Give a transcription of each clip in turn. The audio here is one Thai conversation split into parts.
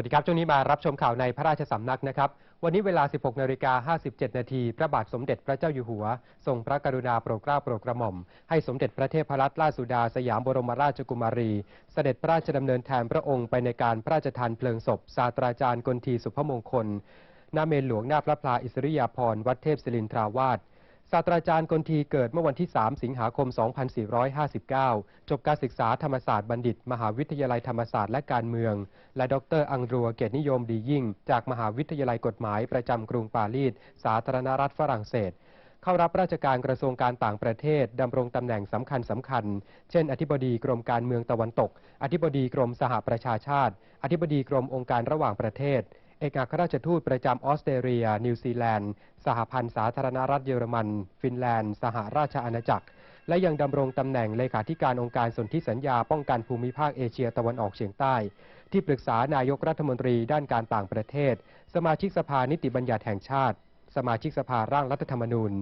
วัสดีครับ ช่วงนี้มารับชมข่าวในพระราชสำนักนะครับ วันนี้เวลา 16นาฬิกา57 นาทีพระบาทสมเด็จพระเจ้าอยู่หัว ทรงพระกรุณาโปรดเกล้าโปรดกระหม่อม ให้สมเด็จพระเทพรัตนราชสุดาสยามบรมราชกุมารี เสด็จพระราชดำเนินแทนพระองค์ไปในการพระราชทานเพลิงศพศาสตราจารย์กลทีสุภมงคลณเมนหลวงหน้าพระพลาอิสริยาภรณ์วัดเทพศิรินทราวาส ศาสตราจารย์กลทีเกิดเมื่อวันที่ 3 สิงหาคม 2459 จบการศึกษาธรรมศาสตร์บัณฑิต มหาวิทยาลัยธรรมศาสตร์และการเมือง และดรอังรัวเกียรตินิยมดียิ่ง จากมหาวิทยาลัยกฎหมายประจำกรุงปารีส สาธารณรัฐฝรั่งเศส เข้ารับราชการกระทรวงการต่างประเทศดำรงตำแหน่งสำคัญสำคัญ เช่น อธิบดีกรมการเมืองตะวันตก อธิบดีกรมสหประชาชาติ อธิบดีกรมองค์การระหว่างประเทศ เอกอัครราชทูตประจำออสเตรเลีย นิวซีแลนด์ สหพันธ์สาธารณรัฐเยอรมัน ฟินแลนด์ สหราชอาณาจักร และยังดำรงตำแหน่งเลขาธิการองค์การสนธิสัญญาป้องกันภูมิภาคเอเชียตะวันออกเฉียงใต้ ที่ปรึกษานายกรัฐมนตรีด้านการต่างประเทศ สมาชิกสภานิติบัญญัติแห่งชาติ สมาชิกสภาร่างรัฐธรรมนูญ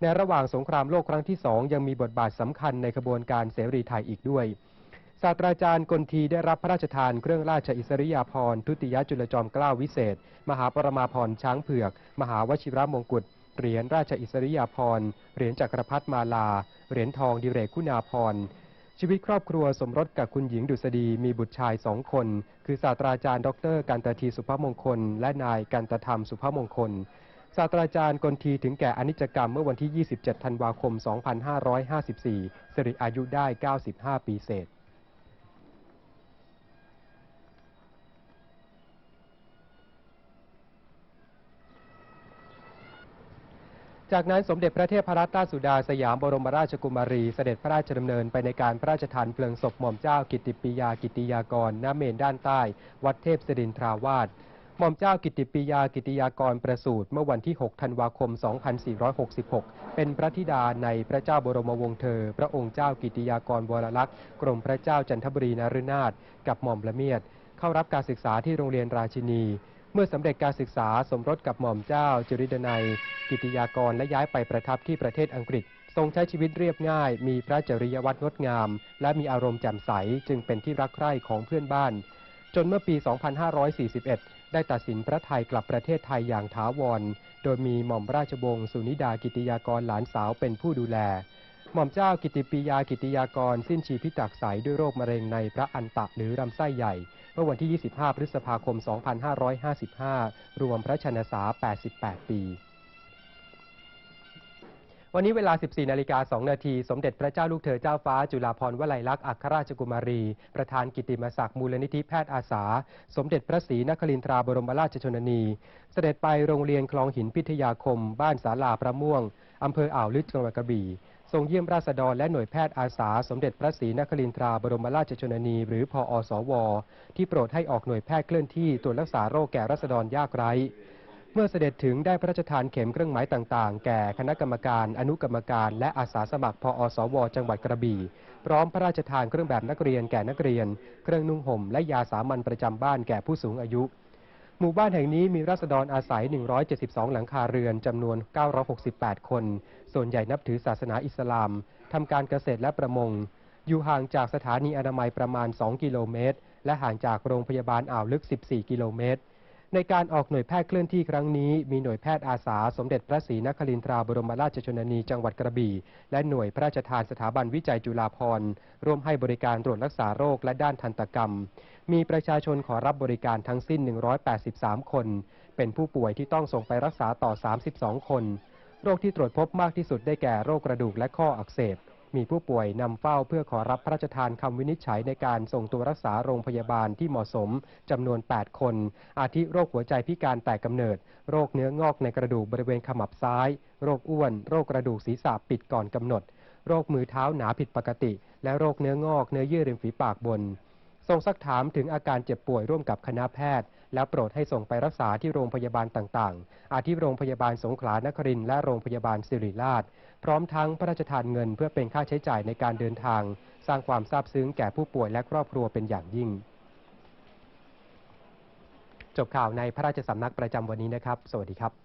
ในระหว่างสงครามโลกครั้งที่สองยังมีบทบาทสำคัญในขบวนการเสรีไทยอีกด้วย ศาสตราจารย์กลทีได้รับพระราชทานเครื่องราชอิสริยาภรณ์ทุติยจุลจอมเกล้าวิเศษ มหาปรมาภรณ์ช้างเผือก มหาวชิรมงกุฎเหรียญราชอิสริยาภรณ์เหรียญจักรพรรดิมาลา เหรียญทองดิเรกคุณาภรณ์ชีวิตครอบครัวสมรสกับคุณหญิงดุษฎีมีบุตรชายสองคน คือศาสตราจารย์ ดรกันตทีสุภมงคล และนายกันตธรรมสุภมงคล ศาสตราจารย์กลทีถึงแก่อนิจกรรมเมื่อวันที่ 27 ธันวาคม 2554 สิริอายุได้ 95 ปีเศษ จากนั้นสมเด็จพระเทพรัตนราชสุดาสยามบรมราชกุมารีเสด็จพระราชดำเนินไปในการพระราชทานเพลิงศพหม่อมเจ้ากิตติปิยากิติยากรณเมนด้านใต้ วัดเทพศรินทราวาสหม่อมเจ้ากิตติปิยากิติยากรประสูติเมื่อวันที่ 6 ธันวาคม 2466 เป็นพระธิดาในพระเจ้าบรมวงศ์เธอ พระองค์เจ้ากิติยากรวรลักษณ์กรมพระเจ้าจันทบุรีนฤนาถกับหม่อมละเมียด เข้ารับการศึกษาที่โรงเรียนราชินี เมื่อสำเร็จการศึกษาสมรสกับหม่อมเจ้าจุริดนัย กิติยากรและย้ายไปประทับที่ประเทศอังกฤษ ทรงใช้ชีวิตเรียบง่าย มีพระจริยวัตรงดงาม และมีอารมณ์แจ่มใสจึงเป็นที่รักใคร่ของเพื่อนบ้าน จนเมื่อปี 2541 ได้ตัดสินพระไทยกลับประเทศไทยอย่างถาวร โดยมีหม่อมราชวงศ์สุนิดากิติยากรหลานสาวเป็นผู้ดูแล หม่อมเจ้ากิติปิยากิติยากร สิ้นชีพิตักใสด้วยโรคมะเร็งในพระอันตะหรือลำไส้ใหญ่ เมื่อวันที่ 25 พฤษภาคม 2555 รวมพระชนษา 88 ปี วันนี้เวลา 14 นาฬิกา 2 นาที สมเด็จพระเจ้าลูกเธอเจ้าฟ้า จุฬาภรณ์วลัยลักษณ์อัครราชกุมารี ประธานกิติมศักดิ์มูลนิธิแพทย์อาสา สมเด็จพระศรีนครินทราบรมราชชนนี เสด็จไปโรงเรียนคลองหินพิทยาคม บ้านสาลาพระม่วงอำเภออ่าวลึกจังหวัดกระบี่ ทรงเยี่ยมราษฎรและหน่วยแพทย์อาสา สมเด็จพระศรีนครินทราบรมราชชนนี หรือพออสว ที่โปรดให้ออกหน่วยแพทย์เคลื่อนที่ตรวจรักษาโรคแก่ราษฎรยากไร้ เมื่อเสด็จถึงได้พระราชทานเข็มเครื่องหมายต่างๆ แก่คณะกรรมการ อนุกรรมการ และอาสาสมัครพออสว จังหวัดกระบี่ พร้อมพระราชทานเครื่องแบบนักเรียนแก่นักเรียน เครื่องนุ่งห่มและยาสามัญประจำบ้านแก่ผู้สูงอายุ มู่บ้านแห่งนี้มีราษฎรอาศัย 172 หลังคาเรือนจำนวน 968 คน ส่วนใหญ่นับถือศาสนาอิสลามทำการเกษตรและประมง อยู่ห่างจากสถานีอนามัยประมาณ 2 กิโลเมตร และห่างจากโรงพยาบาลอ่าวลึก 14 กิโลเมตร ในการออกหน่วยแพทย์เคลื่อนที่ครั้งนี้ มีหน่วยแพทย์อาสา สมเด็จพระศรีนครินทราบรมราชชนนี จังหวัดกระบี่ และหน่วยพระราชทานสถาบันวิจัยจุฬาภรณ์ร่วมให้บริการตรวจรักษาโรคและด้านทันตกรรม มีประชาชนขอรับบริการทั้งสิ้น 183 คน เป็นผู้ป่วยที่ต้องส่งไปรักษาต่อ 32 คน โรคที่ตรวจพบมากที่สุดได้แก่โรคกระดูกและข้ออักเสบ มีผู้ป่วยนำเฝ้าเพื่อขอรับพระราชทานคำวินิจฉัยในการส่งตัวรักษาโรงพยาบาลที่เหมาะสมจำนวน 8 คน อาทิโรคหัวใจพิการแต่กำเนิด โรคเนื้องอกในกระดูกบริเวณขมับซ้าย โรคอ้วน โรคกระดูกศีรษะปิดก่อนกำหนด โรคมือเท้าหนาผิดปกติ และโรคเนื้องอกเนื้อเยื่อริมฝีปากบนทรงซักถามถึงอาการเจ็บป่วยร่วมกับคณะแพทย์ และโปรดให้ส่งไปรักษาที่โรงพยาบาลต่างๆ อาทิโรงพยาบาลสงขลานครินทร์และโรงพยาบาลสิริราช พร้อมทั้งพระราชทานเงินเพื่อเป็นค่าใช้จ่ายในการเดินทาง สร้างความซาบซึ้งแก่ผู้ป่วยและครอบครัวเป็นอย่างยิ่ง จบข่าวในพระราชสำนักประจำวันนี้นะครับ สวัสดีครับ